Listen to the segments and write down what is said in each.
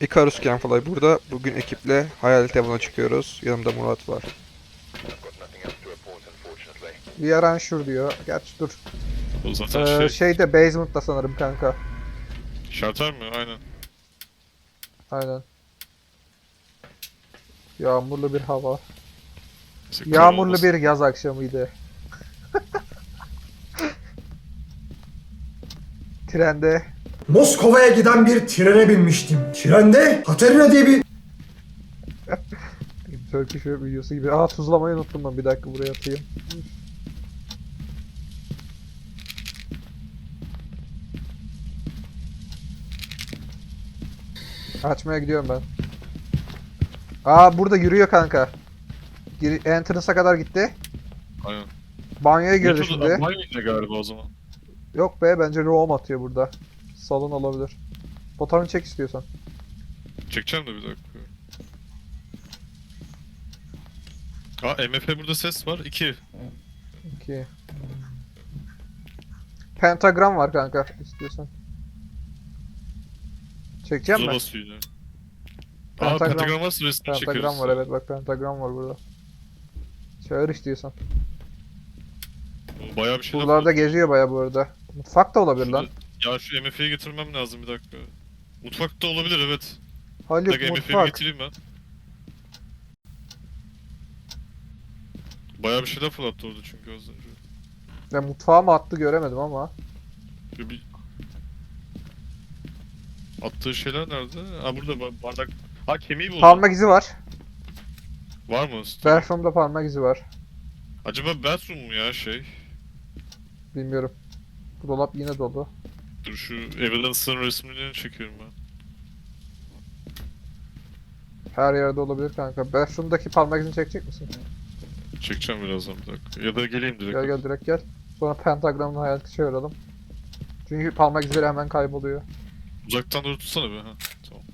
Icarus Gamefly burada. Bugün ekiple Hayalet Evan'a çıkıyoruz. Yanımda Murat var. Bir aran şur diyor. Gerçi dur. O zaten Ee, şey, şeyde basement'ta sanırım kanka. şarter mi? Aynen. Aynen. Yağmurlu bir hava. Neyse, kar Yağmurlu olmasın. bir yaz akşamıydı. Trende Moskova'ya giden bir trene binmiştim. Trende Katerina diye bir Turkish Web videosu gibi. Aa tuzlamayı unuttum ben. Bir dakika buraya atayım. Açmaya gidiyorum ben. Aa burada yürüyor kanka. Gir entrance'a kadar gitti. Aynen. Banyoya girdi şimdi. Banyo galiba o zaman. Yok be bence roam atıyor burada. Salon olabilir. Fotoğrafını çek istiyorsan. Çekeceğim de bir dakika. Aa MF burada ses var. 2. 2 Pentagram var kanka istiyorsan. Çekeceğim mi? basıyor yine. Aa Pentagram- pentagram varsa resmini çekiyoruz. Pentagram var evet bak pentagram var burada. Çağır istiyorsan. Bayağı bir şey Buralarda geziyor baya bu arada. Mutfak da olabilir lan. Ya şu MF'yi getirmem lazım bir dakika. Mutfakta olabilir evet. Bir Haluk dakika MF'yi mutfak. getireyim ben. Bayağı bir şeyler fırlattı orada çünkü az önce. Ya mutfağa mı attı göremedim ama. Bir, bir... Attığı şeyler nerede? Ha burada ba- bardak. Ha kemiği buldum. Parmak izi var. Var mı? Bathroom'da parmak izi var. Acaba bathroom mu ya şey? Bilmiyorum. Bu dolap yine dolu. Dur şu Evidence'ın resmini çekiyorum ben. Her yerde olabilir kanka. Bathroom'daki parmak izini çekecek misin? Çekeceğim birazdan bir dakika. Ya da geleyim direkt. Gel gel direkt gel. Sonra pentagramla hayaleti çağıralım. Çünkü parmak izleri hemen kayboluyor. Uzaktan doğru tutsana be. Ha, tamam.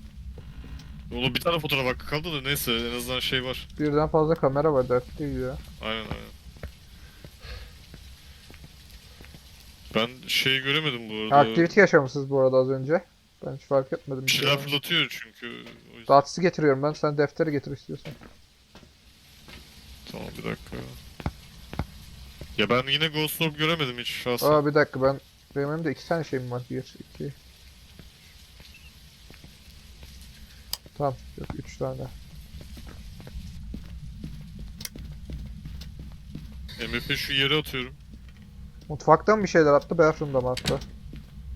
Oğlum bir tane fotoğraf hakkı kaldı da neyse en azından şey var. Birden fazla kamera var dert değil ya. Aynen aynen. Ben şey göremedim bu arada. Activity yaşamışsınız bu arada az önce. Ben hiç fark etmedim. Bir şeyler fırlatıyor çünkü. O yüzden. Dats'ı getiriyorum ben. Sen defteri getir istiyorsan. Tamam bir dakika. Ya ben yine Ghost Orb göremedim hiç şahsen. Aa bir dakika ben benim elimde iki tane şeyim var. Bir, iki. Tamam. Yok üç tane. MF'i şu yere atıyorum. Mutfaktan bir şeyler attı. Bathroom'da mı attı?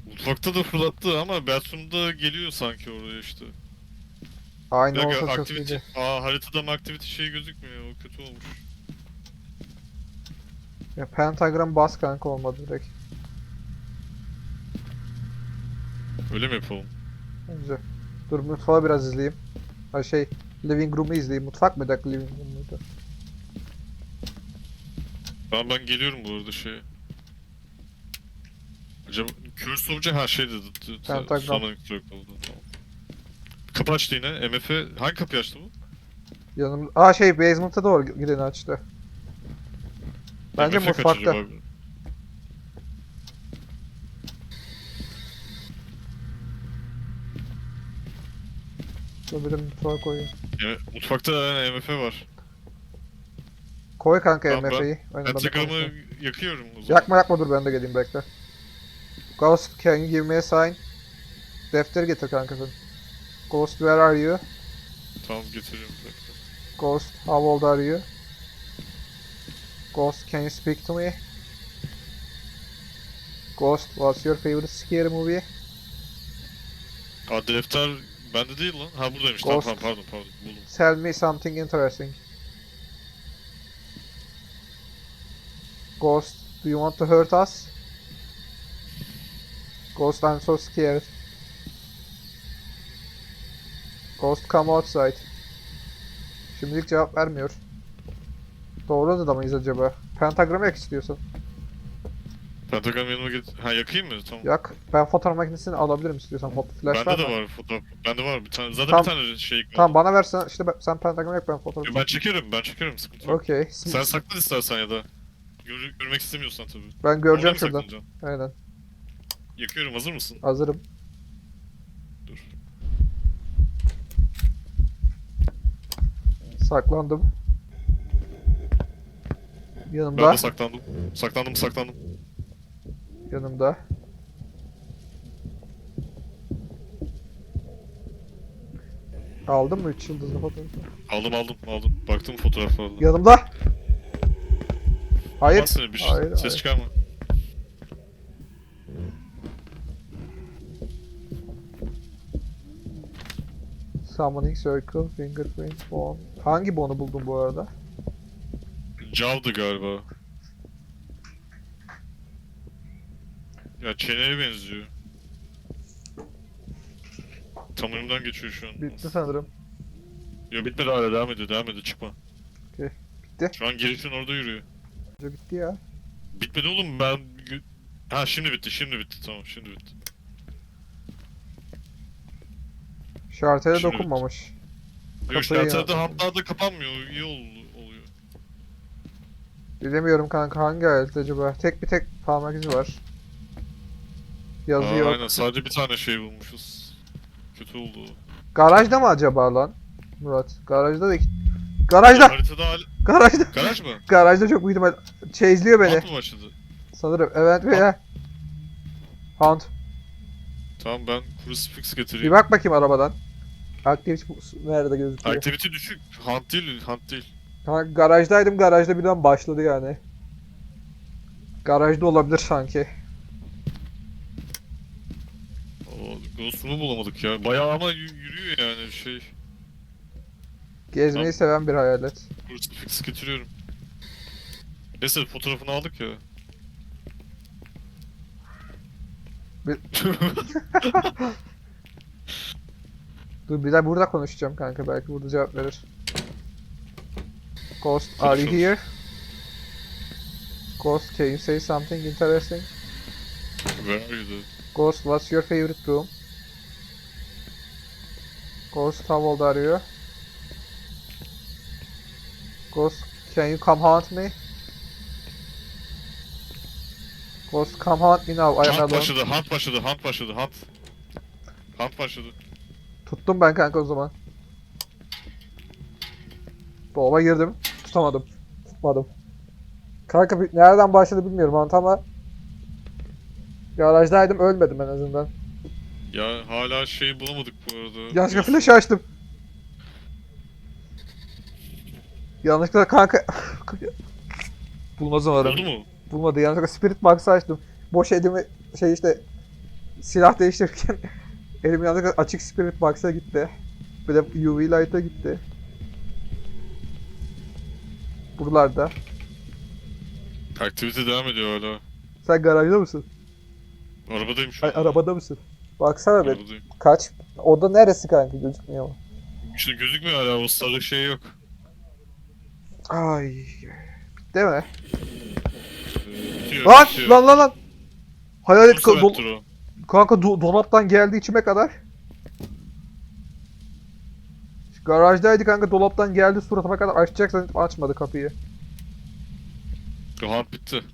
Mutfakta da fırlattı ama bathroom'da geliyor sanki oraya işte. Bir Aynı dakika olsa çok activity. iyiydi. Aa haritada mı activity şey gözükmüyor o kötü olmuş. Ya pentagram bas kanka olmadı direkt. Öyle mi yapalım? Bence. Dur mutfağı biraz izleyeyim. Ha şey living room'u izleyeyim. Mutfak mı dakika living room muydu? Tamam ben geliyorum bu arada şeye. Acaba Curse Obje ha şey dedi. Pentagram. Sonra Clock oldu. Kapı açtı yine. MF'e hangi kapıyı açtı bu? Yanım... Aa şey basement'a doğru gideni açtı. Bence MF mutfakta. Dur bir de mutfağa koyayım. Yani mutfakta yani MF var. Koy kanka Tamam, ben- MF'yi. Ben konuşayım. yakıyorum o zaman. Yakma yakma dur ben de geleyim bekle. Ghost can you give me a sign? Defteri getir kanka sen. Ghost where are you? Tamam getiriyorum. dakika. Ghost how old are you? Ghost can you speak to me? Ghost what's your favorite scary movie? Aa defter bende değil lan. Ha buradaymış. Ghost. tamam pardon pardon buldum. Tell me something interesting. Ghost, do you want to hurt us? Ghost, I'm so scared. Ghost, come outside. Şimdilik cevap vermiyor. Doğru da mıyız acaba? Pentagram yak istiyorsan. Pentagram yanıma git. Ha yakayım mı? Tamam. Yak. Ben fotoğraf makinesini alabilirim istiyorsan. Foto flash Bende de var fotoğraf. Bende var bir tane. Zaten Tamam. bir tane şey. Tamam bana versen işte ben- sen pentagram yak ben fotoğraf. Yo, Ben çekerim, ben çekerim sıkıntı yok. Okey. Sen sakla istersen ya da. Gör, görmek istemiyorsan tabii. Ben göreceğim Oraya mı şuradan. saklanacaksın? Aynen. Yakıyorum hazır mısın? Hazırım. Dur. Saklandım. Yanımda. Ben de saklandım. Saklandım saklandım. Yanımda. Aldın mı 3 yıldızlı fotoğrafı? Aldım aldım aldım. Baktım fotoğrafı aldım. Yanımda. Hayır. Hayır, şey. hayır. Ses hayır. çıkarma. Summoning Circle, Fingerprint, Bone. Hangi Bone'u buldun bu arada? Cavdı galiba. Ya çeneye benziyor. Tam önümden geçiyor şu an. Bitti sanırım. Ya bitmedi hala devam ediyor devam ediyor çıkma. Okey, bitti. Şu an girişin orada yürüyor. Bitti ya. Bitmedi oğlum ben... Ha şimdi bitti şimdi bitti tamam şimdi bitti. Şartele Şimdi dokunmamış. Yok Kapıyı şartelde ya- hantlarda kapanmıyor iyi ol- oluyor. Bilemiyorum kanka hangi alet acaba? Tek bir tek parmak izi var. Yazı Aa, yok. Aynen sadece bir tane şey bulmuşuz. Kötü oldu. Garajda mı acaba lan? Murat. Garajda da. Garajda! Haritada hala... Garajda! Garaj mı? Garajda çok büyük ihtimal chase'liyor beni. Hant mı başladı? Sanırım. Evet veya... Hunt. Tamam ben crucifix Bir getireyim. bak bakayım arabadan. Aktivite bu- nerede gözüküyor? Activity düşük. Hunt değil, hunt değil. Ha, garajdaydım garajda birden başladı yani. Garajda olabilir sanki. O Ghost'unu bulamadık ya. Bayağı ama y- yürüyor yani şey. Gezmeyi seven bir hayalet. Crucifix getiriyorum. Neyse fotoğrafını aldık ya. Bir- Dur bir de burada konuşacağım kanka belki burada cevap verir. Ghost, are you here? Ghost, can you say something interesting? Where are you? Ghost, what's your favorite room? Ghost, how old are you? Ghost, can you come hunt me? Ghost, come hunt me now, I am Hunt alone. başladı, hunt başladı, hunt başladı, hunt. Hunt başladı. Tuttum ben kanka o zaman. Dolaba girdim. Tutamadım. Tutmadım. Kanka nereden başladı bilmiyorum ama Garajdaydım ölmedim en azından. Ya hala şey bulamadık bu arada. Yanlışlıkla flash açtım. Yanlışlıkla kanka... Bulmaz umarım. Oldu mu? Bulmadı. Yanlışlıkla Spirit Box'ı açtım. Boş elimi şey işte silah değiştirirken elim yanlışlıkla açık Spirit Box'a gitti. Bir de UV Light'a gitti. Buralarda. Activity devam ediyor hala. Sen garajda mısın? Arabadayım şu Ay an. arabada mısın? Baksana be. Arabadayım. Kaç? Oda neresi kanka gözükmüyor mu? İşte gözükmüyor hala o sarı şey yok. Ay. Bitti mi? Ee, bitiyor, Lan bitiyor. lan lan lan. Hayalet ka-? Kanka do- dolaptan geldi içime kadar. Garajdaydı kanka dolaptan geldi suratıma kadar açacak zannedip açmadı kapıyı. Hunt bitti.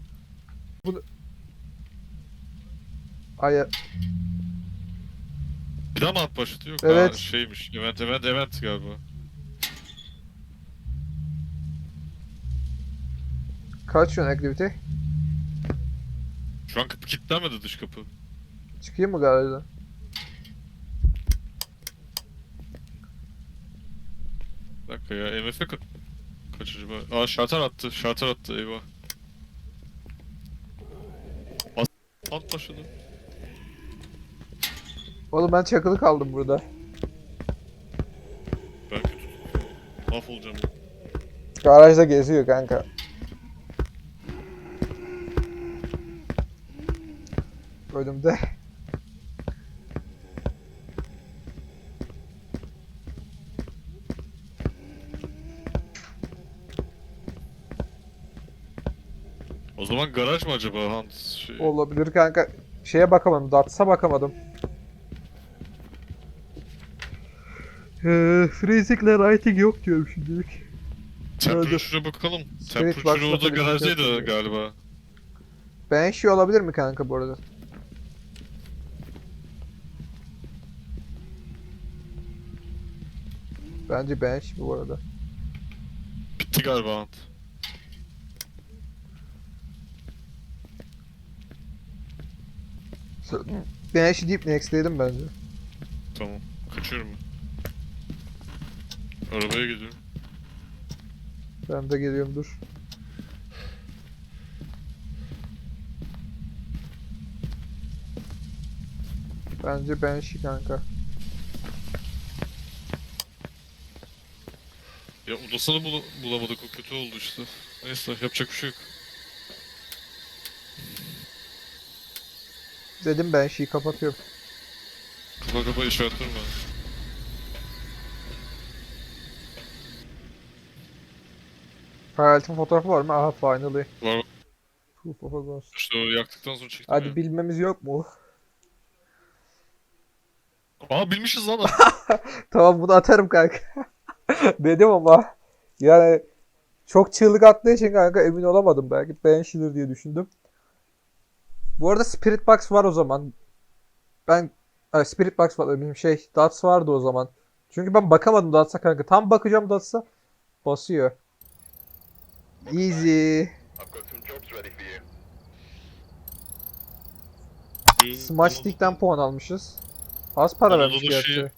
Ay Bir daha mı hunt başladı? Yok. Evet. Ha, şeymiş. Event, event, event galiba. kaç şu an activity? Şu an kapı kilitlenmedi dış kapı. Çıkayım mı garajdan? Bir dakika ya MF ka kaç acaba? Aa şarter attı. Şarter attı eyvah. As Hunt başladı. Oğlum ben çakılı kaldım burada. Ben kötü. Mahvolacağım. Garajda geziyor kanka. Önümde. Zaman garaj mı acaba Hunt? Şey... Olabilir kanka. Şeye bakamadım. Dats'a bakamadım. Eee, Freezing'le writing yok diyorum şimdilik. Temperature'a bakalım. Spirit Temperature Box'la o da garajdaydı galiba. Banshee olabilir mi kanka bu arada? Bence Banshee bu arada. Bitti galiba. Ben eşi deyip next'leydim bence. Tamam. Kaçıyorum ben. Arabaya gidiyorum. Ben de geliyorum dur. Bence Banshee kanka. Ya odasını bula bulamadık o kötü oldu işte. Neyse yapacak bir şey yok. Dedim Banshee'yi kapatıyorum. Kapa kapa işaretlerim ben. Hayaletin fotoğrafı var mı? Aha finally. Var. Proof of a ghost. İşte o yaktıktan sonra çektim Hadi ya. bilmemiz yok mu? Aa bilmişiz lan. Tamam bunu atarım kanka. Dedim ama yani çok çığlık attığı için kanka emin olamadım belki Banshee'dir diye düşündüm. Bu arada Spirit Box var o zaman. Ben Spirit Box var eminim şey Dots vardı o zaman. Çünkü ben bakamadım Dots'a kanka. Tam bakacağım Dots'a basıyor. Easy. Smash Stick'ten puan almışız. Az para vermiş gerçi. şeyi-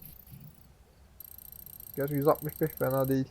Gerçi 165 fena değil.